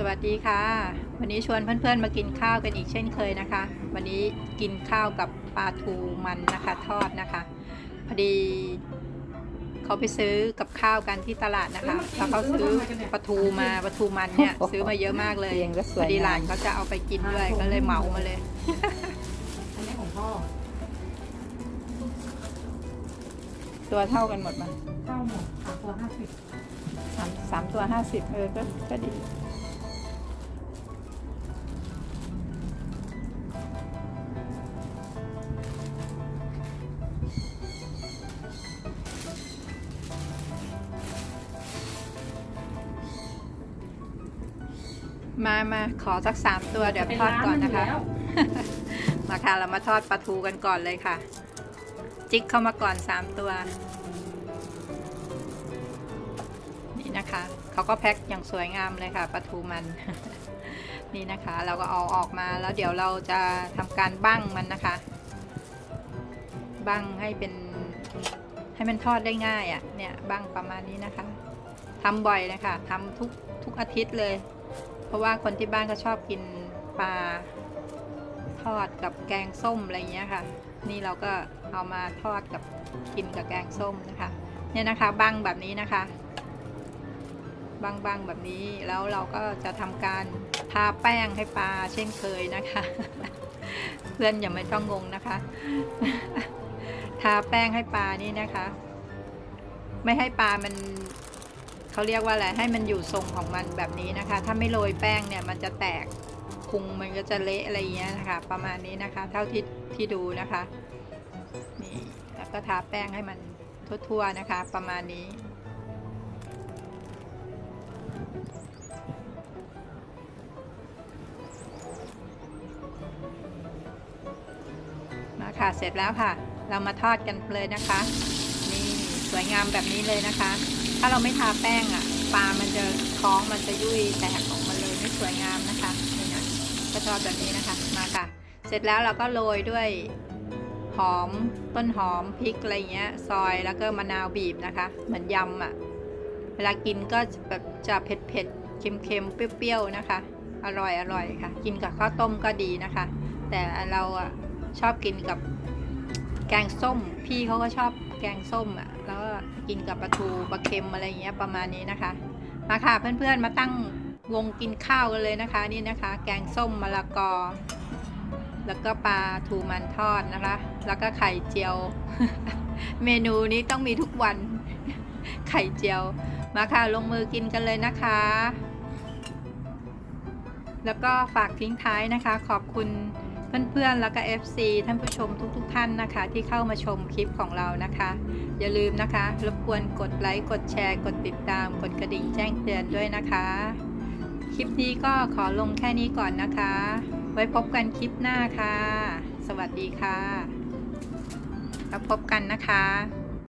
สวัสดีค่ะ วันนี้ชวนเพื่อนๆมากินข้าวกันอีกเช่นเคยนะคะ วันนี้กินข้าวกับปลาทูมันนะคะทอดนะคะ พอดีเขาไปซื้อกับข้าวกันที่ตลาดนะคะแล้วเขาซื้อปลาทูมาปลาทูมันเนี่ยซื้อมาเยอะมากเลยเรียงก็สพวยอดีหลานงามเขาจะเอาไปกินด้วยก็เลยเหมามาเลยอันนี้ของพ่อตัวเท่ากันหมดมาข้าวหมดสามตัวห้าสิบสามสามตัวห้าสิบเออก็ก็ดี มามาขอสักสามตัวเดี๋ยวทอดก่อนนะคะ มาค่ะเรามาทอดปลาทูกันก่อนเลยค่ะ จิกเข้ามาก่อนสามตัว นี่นะคะเขาก็แพ็คอย่างสวยงามเลยค่ะปลาทูมัน นี่นะคะ เราก็เอาออกมาแล้วเดี๋ยวเราจะทำการบั้งมันนะคะบั้งให้เป็นให้มันทอดได้ง่ายอะ่ะเนี่ยบั้งประมาณนี้นะคะทำบ่อยนะคะทำทุกทุกอาทิตย์เลย เพราะว่าคนที่บ้านก็ชอบกินปลาทอดกับแกงส้มอะไรอย่างเงี้ยค่ะ นี่เราก็เอามาทอดกับกินกับแกงส้มนะคะ เนี่ยนะคะบังแบบนี้นะคะบางๆแบบนี้แล้วเราก็จะทำการทาแป้งให้ปลาเช่นเคยนะคะ เพื่อนอย่าไม่ต้องงงนะคะ ทาแป้งให้ปลานี่นะคะ ไม่ให้ปลามัน เขาเรียกว่าอะไรให้มันอยู่ทรงของมันแบบนี้นะคะ ถ้าไม่โรยแป้งเนี่ย มันจะแตกพุงมันก็จะเละอะไรอย่างเงี้ยนะคะ ประมาณนี้นะคะ เท่าที่ที่ดูนะคะนี่แล้วก็ทาแป้งให้มันทั่วๆนะคะ ประมาณนี้มาค่ะเสร็จแล้วค่ะ เรามาทอดกันเลยนะคะนี่สวยงามแบบนี้เลยนะคะ ถ้าเราไม่ทาแป้งอะ่ะปลามันจะท้องมันจะยุ่ยแตกออกมาเลยไม่สวยงามนะคะนี่นะก็ทอดแบบนี้นะคะมาค่ะ เสร็จแล้วเราก็โรยด้วยหอมต้นหอมพริกอะไรเงี้ย ซอยแล้วก็มะนาวบีบนะคะ เหมือนยำอะ่ะเวลากินก็แบบจะเผ็ดเผ็ดๆเค็มเปรี้ยวๆนะคะ อร่อยอร่อยค่ะ กินกับข้าวต้มก็ดีนะคะ แต่เราอะชอบกินกับแกงส้มพี่เขาก็ชอบ แกงส้มอะแล้วก็กินกับปลาทูปลาเค็มอะไรเงี้ยประมาณนี้นะคะ มาค่ะเพื่อนๆมาตั้งวงกินข้าวกันเลยนะคะนี่นะคะ แกงส้มมะละกอ แล้วก็ปลาทูมันทอดนะคะ แล้วก็ไข่เจียว เมนูนี้ต้องมีทุกวัน ไข่เจียว มาค่ะลงมือกินกันเลยนะคะ แล้วก็ฝากทิ้งท้ายนะคะ ขอบคุณ เพื่อนๆ แล้วก็ FC ท่านผู้ชมทุกๆทท่านนะคะ ที่เข้ามาชมคลิปของเรานะคะ อย่าลืมนะคะ รบกวนกดไลค์ กดแชร์ กดติดตาม กดกระดิ่งแจ้งเตือนด้วยนะคะ คลิปนี้ก็ขอลงแค่นี้ก่อนนะคะ ไว้พบกันคลิปหน้าค่ะ สวัสดีค่ะแล้วพบกันนะคะ